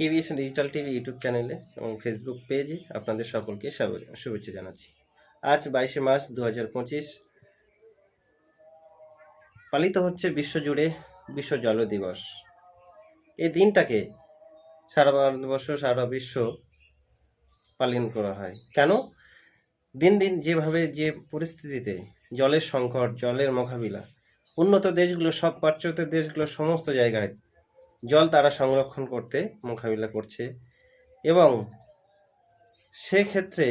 KBS digital TV, YouTube চ্যানেলে এবং Facebook পেজে আপনাদের সকলকে শুভেচ্ছা জানাচ্ছি। আজ বাইশে মার্চ দু হাজার পঁচিশ। পালিত হচ্ছে বিশ্বজুড়ে বিশ্ব জল দিবস। এই দিনটাকে সারা ভারতবর্ষ, সারা বিশ্ব পালন করা হয়। কেন? দিন দিন যেভাবে যে পরিস্থিতিতে জলের সংকট, জলের মোকাবিলা, উন্নত দেশগুলো, সব পাশ্চাত্য দেশগুলো, সমস্ত জায়গায় জল তারা সংরক্ষণ করতে মোকাবিলা করছে এবং সেক্ষেত্রে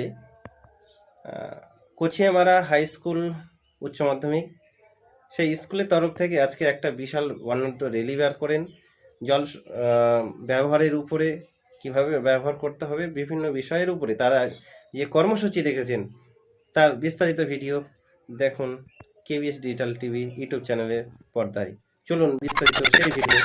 কচিয়ামারা হাই স্কুল, উচ্চ মাধ্যমিক, সেই স্কুলের তরফ থেকে আজকে একটা বিশাল বর্ণাঢ্য রেলি বের করেন। জল ব্যবহারের উপরে কীভাবে ব্যবহার করতে হবে বিভিন্ন বিষয়ের উপরে। তারা যে কর্মসূচি রেখেছেন, তার বিস্তারিত ভিডিও দেখুন কেবিএস ডিজিটাল টিভি ইউটিউব চ্যানেলের পর্দায়। চলুন বিস্তারিত সেই ভিডিও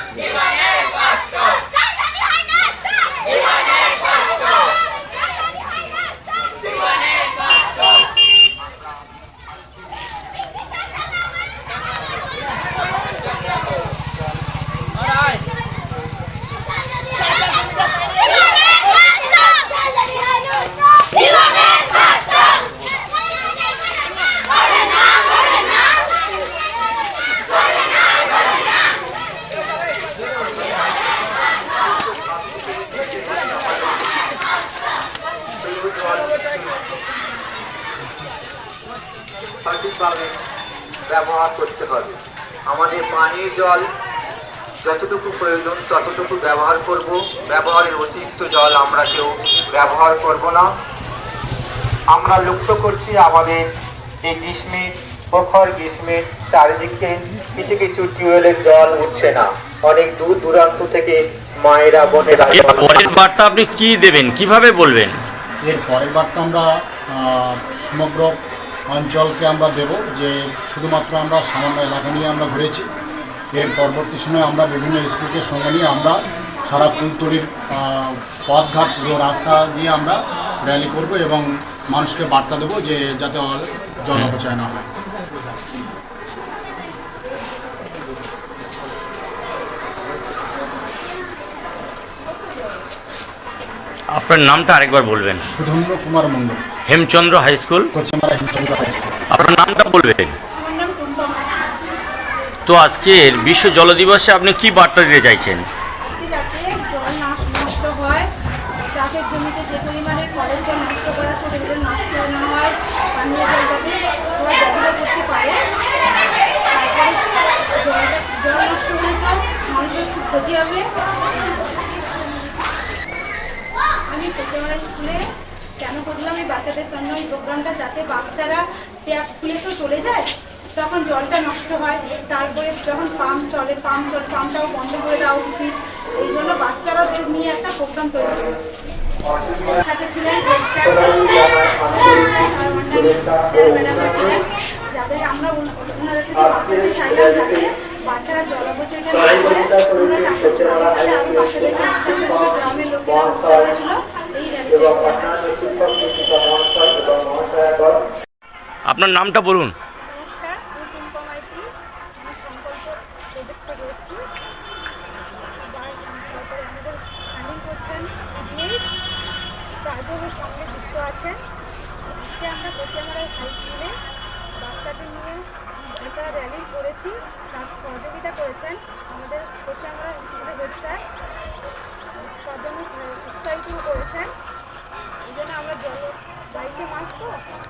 সঠিকভাবে ব্যবহার করতে হবে। আমাদের পানীয় জল যতটুকু প্রয়োজন ততটুকু ব্যবহার করব। ব্যবহারের অতিরিক্ত জল আমরা কেউ ব্যবহার করব না। আমরা লক্ষ্য করছি আমাদের এই গ্রীষ্মে প্রখর গ্রীষ্মের চারিদিকে কিছু কিছু টিউবওয়েলের জল উঠছে না। অনেক দূর দূরান্ত থেকে মায়েরা বোনেরা পরের বার্তা আপনি কি দেবেন? কীভাবে বলবেন? এর পরের বার্তা আমরা সমগ্র অঞ্চলকে আমরা দেব, যে শুধুমাত্র আমরা সামান্য এলাকা নিয়ে আমরা ঘুরেছি। এর পরবর্তী সময়ে আমরা বিভিন্ন স্কুলকে সঙ্গে নিয়ে আমরা সারা ফুলতলির পথঘাট পুরো রাস্তা দিয়ে আমরা র্যালি করব এবং মানুষকে বার্তা দেবো যে যাতে জল অপচয় না হয়। আপনার নামটা আরেকবার বলবেন। সুধন্দ্র Kumar Mondal. Hemchandra high school? Kochimara Himchandra high school. আপনার নামটা বলবেন। তো আজকের বিশ্ব জল দিবসে আপনি কি বার্তা দিতে চাইছেন? আজকে যাতে জল নষ্ট নষ্ট হয়। চাষের জমিতে যে পরিমাণে কলের জল নষ্ট করা সেগুলো নষ্ট না হয় পানীয় জল সবাই ব্যবহার করতে পারে। জল নষ্ট হলে তো মানুষের খুব ক্ষতি হবে। কোচেমারা স্কুলে কেন করলাম? এই বাচ্চাদের জন্য এই প্রোগ্রামটা যাতে বাচ্চারা ট্যাপ খুলে তো চলে যায়, তখন জলটা নষ্ট হয়। তারপরে যখন পাম্প চলে পাম্প চলে, পাম্পটাও বন্ধ করে দেওয়া উচিত। এই জন্য বাচ্চারাদের নিয়ে একটা প্রোগ্রাম তৈরি করি সাথে ছিলেন যাদের আমরা ওনা- ওনাদেরকে যে বার্তাতে চাইলাম যাতে বাচ্চারা জল অপচয়টা না করে ওনারা তাদের সাথে আরও বাচ্চাদেরকে করছেন ইডিএইচ রাজনের সঙ্গে যুক্ত আছেন। আমরা বাচ্চাদের নিয়ে একটা র্যালি করেছি, তার সহযোগিতা করেছেন আমাদের কোচিয়ামারা